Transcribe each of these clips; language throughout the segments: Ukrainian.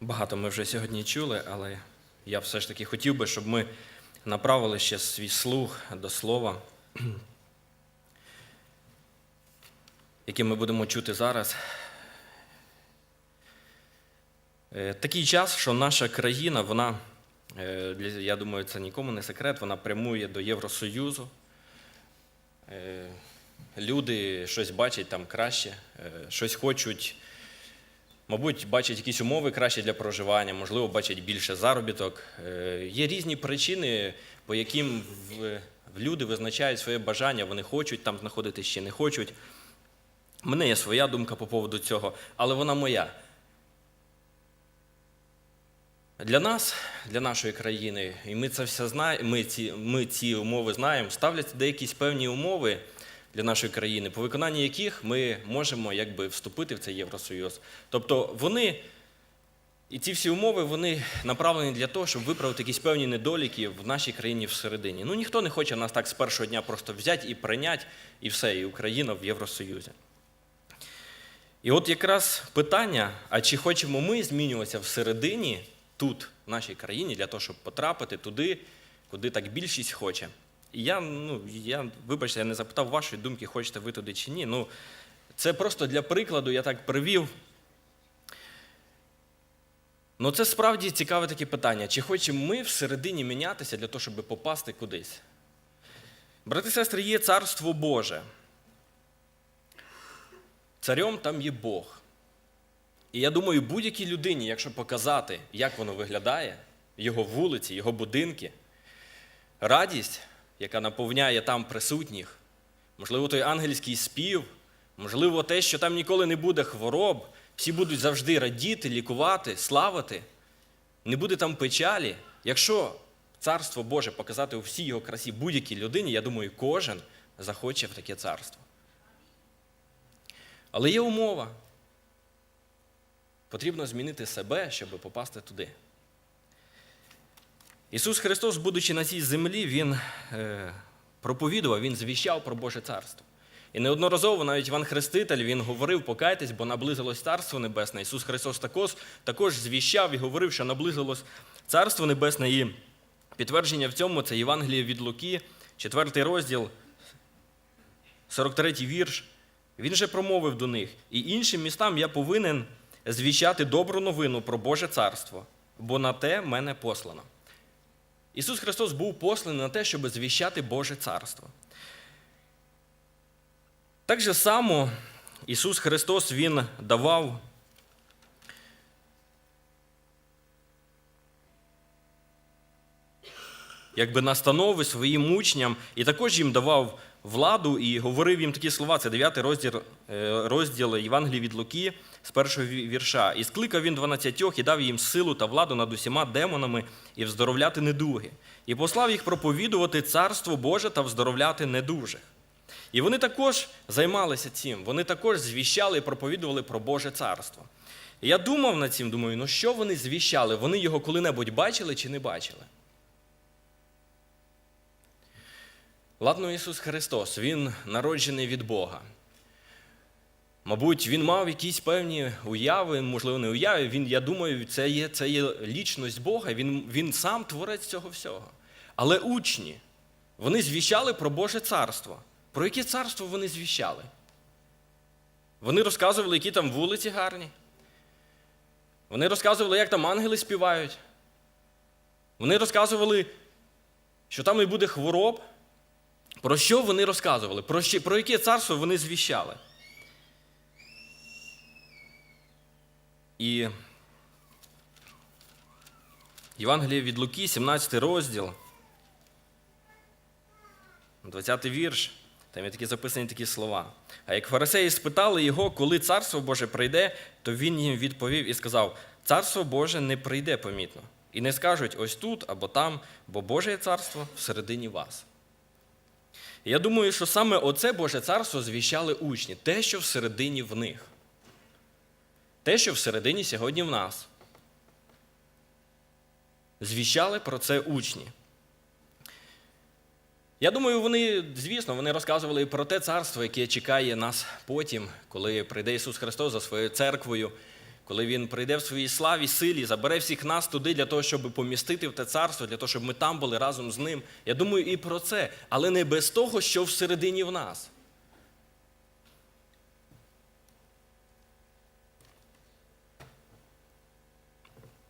Багато ми вже сьогодні чули, але я все ж таки хотів би, щоб ми направили ще свій слух до слова, яке ми будемо чути зараз. Е, Такий час, що наша країна, вона, е, я думаю, це нікому не секрет, вона прямує до Євросоюзу. Е, Люди щось бачать там краще, щось хочуть Мабуть, бачать якісь умови кращі для проживання, можливо, бачать більше заробіток. Е, Є різні причини, по яким люди визначають своє бажання, вони хочуть там знаходитись чи не хочуть. У мене є своя думка по поводу цього, але вона моя. Для нас, для нашої країни, і ми це все знаємо, ми ці, ми ці умови знаємо, ставляться деякі певні умови для нашої країни, по виконанні яких ми можемо якби вступити в цей Євросоюз. Тобто вони, і ці всі умови, вони направлені для того, щоб виправити якісь певні недоліки в нашій країні всередині. Ну ніхто не хоче нас так з першого дня просто взяти і прийняти, і все, і Україна в Євросоюзі. І от якраз питання: а чи хочемо ми змінюватися всередині, тут, в нашій країні, для того, щоб потрапити туди, куди так більшість хоче? Я, ну, я, вибачте, я не запитав вашої думки, хочете ви туди чи ні. Ну, це просто для прикладу, я так привів. Ну, це справді цікаве таке питання. Чи хочемо ми всередині мінятися для того, щоб попасти кудись? Брати і сестри, є царство Боже. Царем там є Бог. І я думаю, будь-якій людині, якщо показати, як воно виглядає, його вулиці, його будинки, радість, яка наповняє там присутніх, можливо, той ангельський спів, можливо, те, що там ніколи не буде хвороб, всі будуть завжди радіти, лікувати, славити, не буде там печалі. Якщо царство Боже показати у всій його красі будь-якій людині, я думаю, кожен захоче в таке царство. Але є умова. Потрібно змінити себе, щоб попасти туди. Ісус Христос, будучи на цій землі, Він е, проповідував, Він звіщав про Боже царство. І неодноразово навіть Іван Хреститель він говорив, покайтесь, бо наблизилось Царство Небесне. Ісус Христос також, також звіщав і говорив, що наблизилось Царство Небесне. І підтвердження в цьому це Євангеліє від Луки, 4 розділ, 43 вірш. Він же промовив до них, і іншим містам я повинен звіщати добру новину про Боже царство, бо на те мене послано. Ісус Христос був посланий на те, щоб звіщати Боже царство. Так же само Ісус Христос Він давав якби настанови своїм учням, і також їм давав владу і говорив їм такі слова. Це 9 розділ, е, розділ Євангелії від Луки з першого вірша. І скликав він дванадцятьох і дав їм силу та владу над усіма демонами і вздоровляти недуги. І послав їх проповідувати царство Боже та вздоровляти недужих. І вони також займалися цим. Вони також звіщали і проповідували про Боже царство. І я думав над цим, думаю, ну що вони звіщали? Вони його коли-небудь бачили чи не бачили? Ладно, Ісус Христос, Він народжений від Бога. Мабуть, він мав якісь певні уяви, можливо, не уяви. Він, я думаю, це є, це є лічність Бога, він, він сам творець цього всього. Але учні, вони звіщали про Боже царство. Про яке царство вони звіщали? Вони розказували, які там вулиці гарні. Вони розказували, як там ангели співають. Вони розказували, що там і буде хвороб. Про що вони розказували? Про, що, про яке царство вони звіщали? І Євангеліє від Луки, 17 розділ, 20 вірш. Там є такі записані такі слова. А як фарисеї спитали його, коли царство Боже прийде, то він їм відповів і сказав: Царство Боже не прийде помітно. І не скажуть ось тут або там, бо Боже царство всередині вас. Я думаю, що саме оце Боже царство звіщали учні, те, що всередині в них. Те, що всередині сьогодні в нас. Звіщали про це учні. Я думаю, вони, звісно, вони розказували про те царство, яке чекає нас потім, коли прийде Ісус Христос за своєю церквою, коли він прийде в своїй славі, силі, забере всіх нас туди для того, щоб помістити в те царство, для того, щоб ми там були разом з ним. Я думаю і про це, але не без того, що всередині в нас.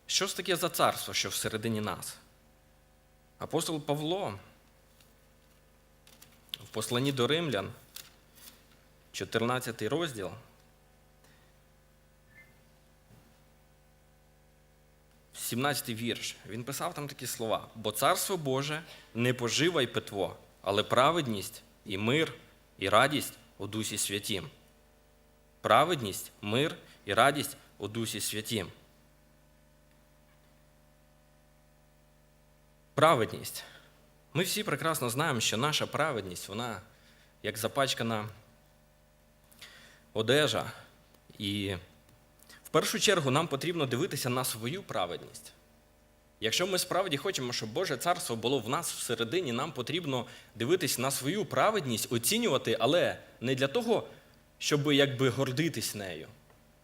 Що ж таке за царство, що всередині нас? Апостол Павло в посланні до римлян, 14 розділ. 17 вірш. Він писав там такі слова: бо царство Боже не пожива й питво, але праведність і мир, і радість у Дусі Святім. Праведність, мир і радість у Дусі Святім. Праведність. Ми всі прекрасно знаємо, що наша праведність, вона як запачкана одежа. І в першу чергу нам потрібно дивитися на свою праведність. Якщо ми справді хочемо, щоб Боже царство було в нас всередині, нам потрібно дивитись на свою праведність, оцінювати, але не для того, щоб якби гордитись нею,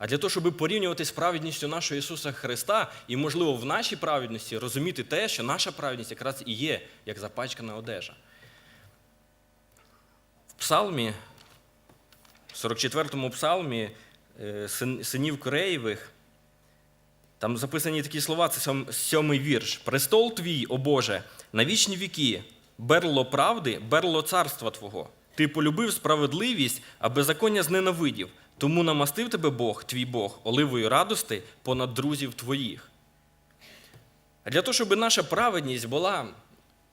а для того, щоб порівнювати з праведністю нашого Ісуса Христа і, можливо, в нашій праведності розуміти те, що наша праведність якраз і є як запачкана одежа. В Псалмі, 44-му псалмі е, синів Кореєвих, там записані такі слова, це сьомий вірш. Престол твій, о Боже, на вічні віки, берло правди, берло царства Твого. Ти полюбив справедливість, а беззаконня зненавидів. Тому намастив тебе Бог, твій Бог, оливою радости понад друзів твоїх. А для того, щоб наша праведність була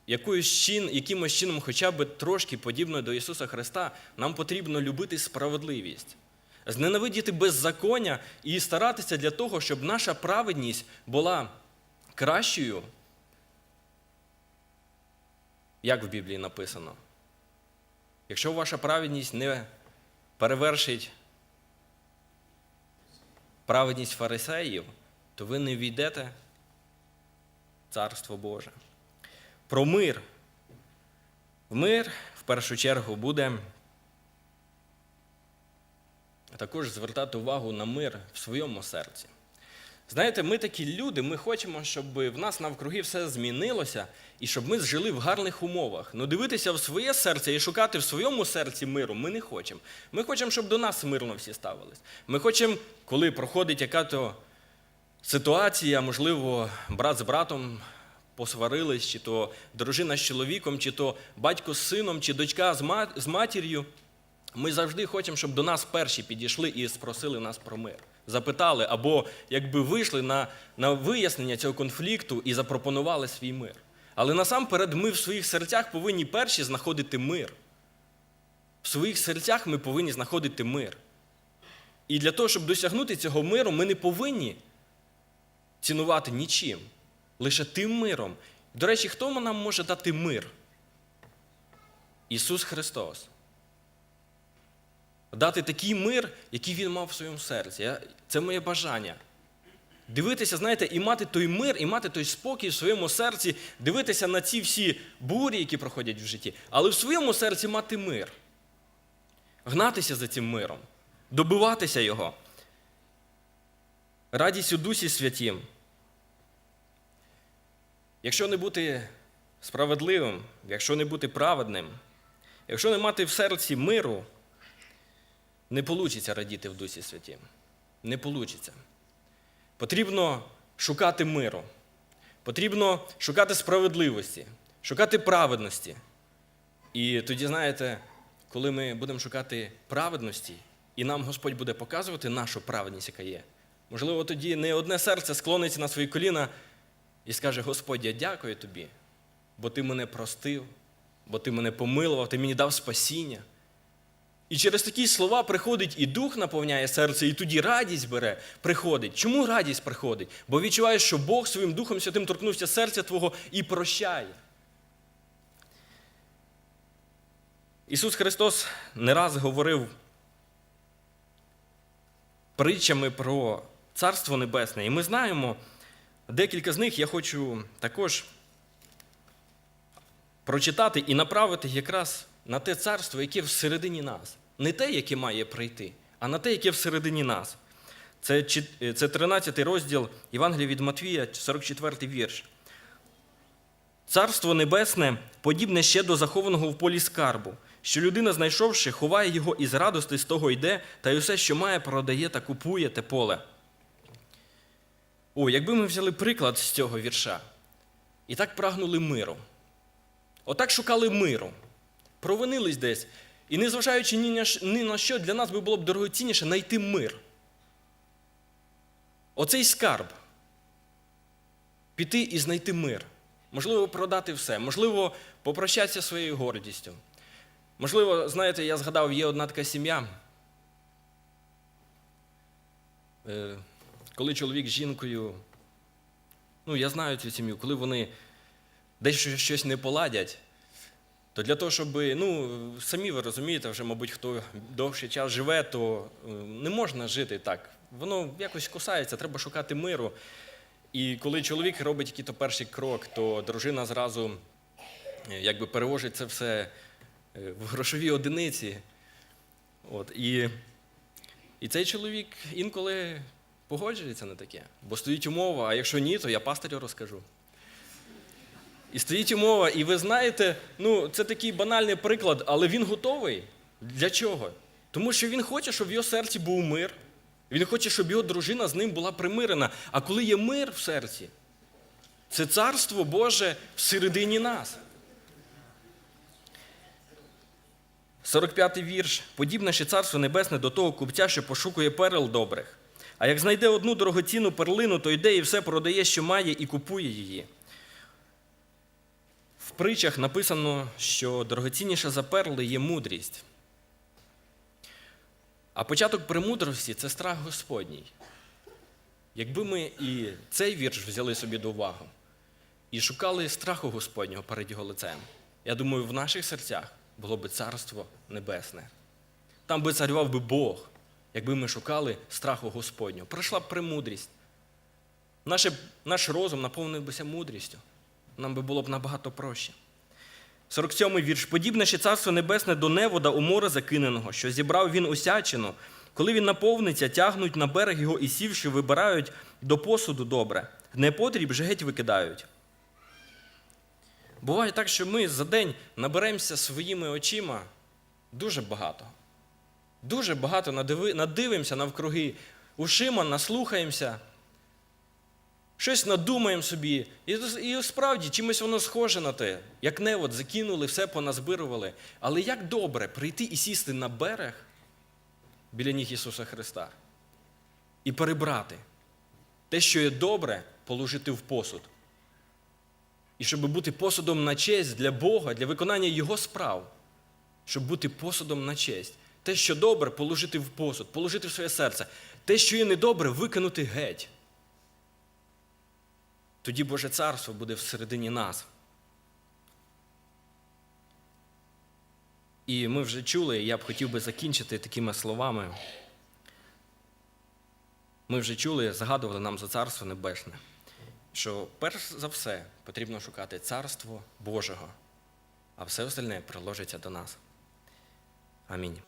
якоюсь чин, якимось чином хоча б трошки подібною до Ісуса Христа, нам потрібно любити справедливість, зненавидіти беззаконня і старатися для того, щоб наша праведність була кращою, як в Біблії написано. Якщо ваша праведність не перевершить праведність фарисеїв, то ви не війдете в Царство Боже. Про мир. В мир, в першу чергу, буде також звертати увагу на мир в своєму серці. Знаєте, ми такі люди, ми хочемо, щоб в нас навкруги все змінилося і щоб ми жили в гарних умовах. Ну дивитися в своє серце і шукати в своєму серці миру ми не хочемо. Ми хочемо, щоб до нас мирно всі ставились. Ми хочемо, коли проходить яка-то ситуація, можливо, брат з братом посварились, чи то дружина з чоловіком, чи то батько з сином, чи дочка з матір'ю. Ми завжди хочемо, щоб до нас перші підійшли і спросили нас про мир. Запитали, або якби вийшли на, на вияснення цього конфлікту і запропонували свій мир. Але насамперед ми в своїх серцях повинні перші знаходити мир. В своїх серцях ми повинні знаходити мир. І для того, щоб досягнути цього миру, ми не повинні цінувати нічим, лише тим миром. До речі, хто нам може дати мир? Ісус Христос дати такий мир, який він мав в своєму серці. Це моє бажання. Дивитися, знаєте, і мати той мир, і мати той спокій в своєму серці, дивитися на ці всі бурі, які проходять в житті, але в своєму серці мати мир. Гнатися за цим миром, добиватися його. Радість у дусі святім. Якщо не бути справедливим, якщо не бути праведним, якщо не мати в серці миру, не вийде радіти в Дусі Святім. Не вийде. Потрібно шукати миру. Потрібно шукати справедливості, шукати праведності. І тоді, знаєте, коли ми будемо шукати праведності, і нам Господь буде показувати нашу праведність, яка є, можливо, тоді не одне серце склониться на свої коліна і скаже: Господь, я дякую тобі, бо ти мене простив, бо ти мене помилував, ти мені дав спасіння. І через такі слова приходить і дух наповняє серце, і тоді радість бере, приходить. Чому радість приходить? Бо відчуваєш, що Бог своїм Духом Святим торкнувся серця твого і прощає. Ісус Христос не раз говорив притчами про Царство Небесне. І ми знаємо, декілька з них я хочу також прочитати і направити якраз на те царство, яке всередині нас. Не те, яке має прийти, а на те, яке всередині нас. Це, чит- е, це 13 розділ Євангелія від Матвія, 44 вірш. Царство небесне подібне ще до захованого в полі скарбу, що людина, знайшовши, ховає його із радости з того йде, та й усе, що має, продає та купує те поле. О, якби ми взяли приклад з цього вірша і так прагнули миру. Отак шукали миру, провинились десь, і незважаючи ні на, що, для нас би було б дорогоцінніше знайти мир. Оцей скарб. Піти і знайти мир. Можливо, продати все, можливо, попрощатися своєю гордістю. Можливо, знаєте, я згадав, є одна така сім'я. Е, Коли чоловік з жінкою, ну я знаю цю сім'ю, коли вони десь щось не поладять, то для того, щоб, ну, самі ви розумієте, вже, мабуть, хто довший час живе, то е, не можна жити так. Воно якось кусається, треба шукати миру. І коли чоловік робить який-то перший крок, то дружина зразу е, якби перевожить це все е, в грошові одиниці. От, і, і цей чоловік інколи погоджується на таке, бо стоїть умова, а якщо ні, то я пастирю розкажу. І стоїть умова, і ви знаєте, ну це такий банальний приклад, але він готовий. Для чого? Тому що він хоче, щоб в його серці був мир. Він хоче, щоб його дружина з ним була примирена. А коли є мир в серці, це царство Боже всередині нас. 45-й вірш. Подібне ще царство небесне до того купця, що пошукує перел добрих. А як знайде одну дорогоцінну перлину, то йде і все продає, що має, і купує її. Притчах написано, що дорогоцінніша за перли є мудрість. А початок премудрості це страх Господній. Якби ми і цей вірш взяли собі до уваги і шукали страху Господнього перед його лицем, я думаю, в наших серцях було би царство небесне. Там би царював би Бог, якби ми шукали страху Господнього. Прийшла б премудрість. Наш розум наповнився мудрістю. Нам би було б набагато проще. 47-й вірш. Подібне ще царство небесне до невода у море закиненого, що зібрав він усячину. Коли він наповниться, тягнуть на берег його і сівши, вибирають до посуду добре. Непотріб же геть викидають. Буває так, що ми за день наберемося своїми очима дуже багато. Дуже багато надивимося навкруги, ушима наслухаємося, щось надумаємо собі. І, і справді чимось воно схоже на те, як невод закинули, все поназбирували. Але як добре прийти і сісти на берег біля ніг Ісуса Христа і перебрати те, що є добре, положити в посуд. І щоб бути посудом на честь для Бога, для виконання Його справ, щоб бути посудом на честь. Те, що добре, положити в посуд, положити в своє серце. Те, що є недобре, викинути геть. Тоді Боже царство буде всередині нас. І ми вже чули, я б хотів би закінчити такими словами. Ми вже чули, згадували нам за царство небесне, що перш за все потрібно шукати царство Божого, а все остальне приложиться до нас. Амінь.